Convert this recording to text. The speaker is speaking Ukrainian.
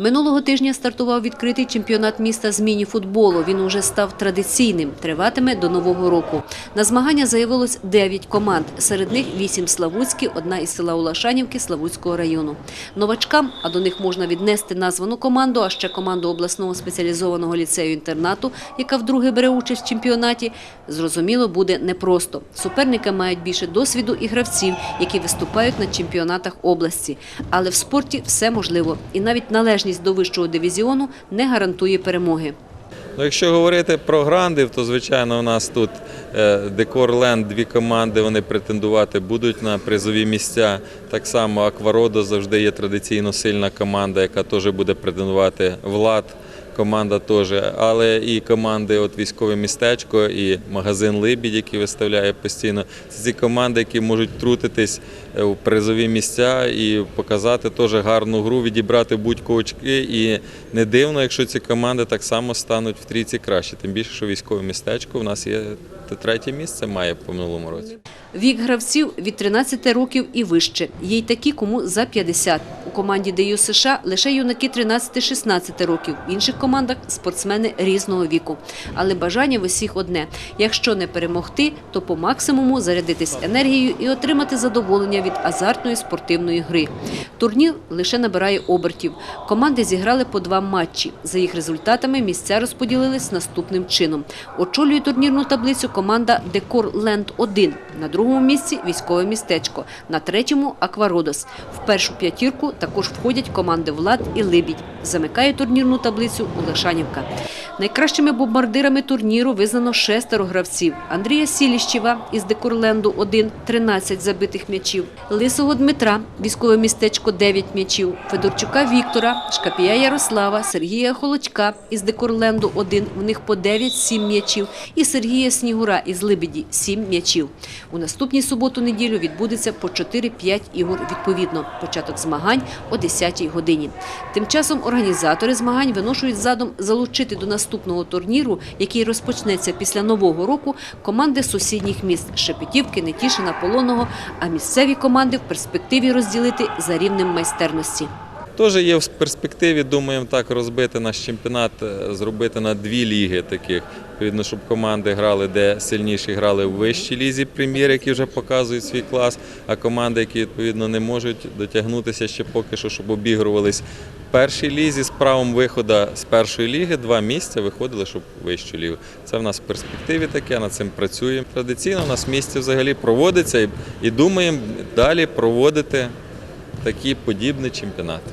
Минулого тижня стартував відкритий чемпіонат міста з міні-футболу. Він уже став традиційним, триватиме до Нового року. На змагання заявилось 9 команд. Серед них 8 Славутські, одна із села Улашанівки Славутського району. Новачкам, а до них можна віднести названу команду, а ще команду обласного спеціалізованого ліцею-інтернату, яка вдруге бере участь в чемпіонаті, зрозуміло, буде непросто. Суперники мають більше досвіду і гравців, які виступають на чемпіонатах області. Але в спорті все можливо. І навіть належність до вищого дивізіону не гарантує перемоги. Ну, якщо говорити про грандів, то звичайно у нас тут е, Декорленд, дві команди, вони претендувати будуть на призові місця. Так само Аквародо завжди є традиційно сильна команда, яка теж буде претендувати влад. Команда теж, але і команди, от військове містечко, і магазин Либідь, який виставляє постійно. Це ці команди, які можуть трутитись е, у призові місця і показати теж гарну гру, відібрати будь-кого очки. І не дивно, якщо ці команди так само стануть в трійці краще. Тим більше, що військове містечко у нас є третє місце має по минулому році. Вік гравців від 13 років і вище. Є й такі, кому за 50. У команді ДЮ США лише юнаки 13-16 років. В інших командах спортсмени різного віку. Але бажання в усіх одне. Якщо не перемогти, то по максимуму зарядитись енергією і отримати задоволення від азартної спортивної гри. Турнір лише набирає обертів. Команди зіграли по два матчі. За їх результатами місця розподілились наступним чином. Очолює турнірну таблицю команда Декор Ленд 1 на другому місці військове містечко, на третьому Аквародос. В першу п'ятірку також входять команди Влад і Либідь. Замикає турнірну таблицю Улешанівка. Найкращими бомбардирами турніру визнано шестеро гравців. Андрія Сіліщева із Декорленду 1 – 13 забитих м'ячів. Лисого Дмитра, військове містечко 9 м'ячів. Федорчука Віктора, Шкапія Ярослава, Сергія Холочка із Декорленду 1, в них по 9-7 м'ячів. І Сергія Снігура із Либіді 7 м'ячів. У наступній суботу-неділю відбудеться по 4-5 ігор відповідно. Початок змагань о 10-й годині. Тим часом організатори змагань виношують задум залучити до наступного турніру, який розпочнеться після Нового року, команди сусідніх міст Шепетівки, Нетішина, Полоного. а місцеві команди в перспективі розділити за рівнем майстерності. Теж є в перспективі, думаємо так розбити наш чемпіонат, е, зробити на дві ліги таких. Відповідно, щоб команди грали, де сильніші грали в вищій лізі прем'єр, які вже показують свій клас, а команди, які відповідно не можуть дотягнутися ще поки що, щоб обігрувались в першій лізі з правом виходу з першої ліги, два місця виходили, щоб вищу лігу. Це в нас в перспективі таке, над цим працюємо. Традиційно у нас в місті взагалі проводиться і думаємо далі проводити такі подібні чемпіонати.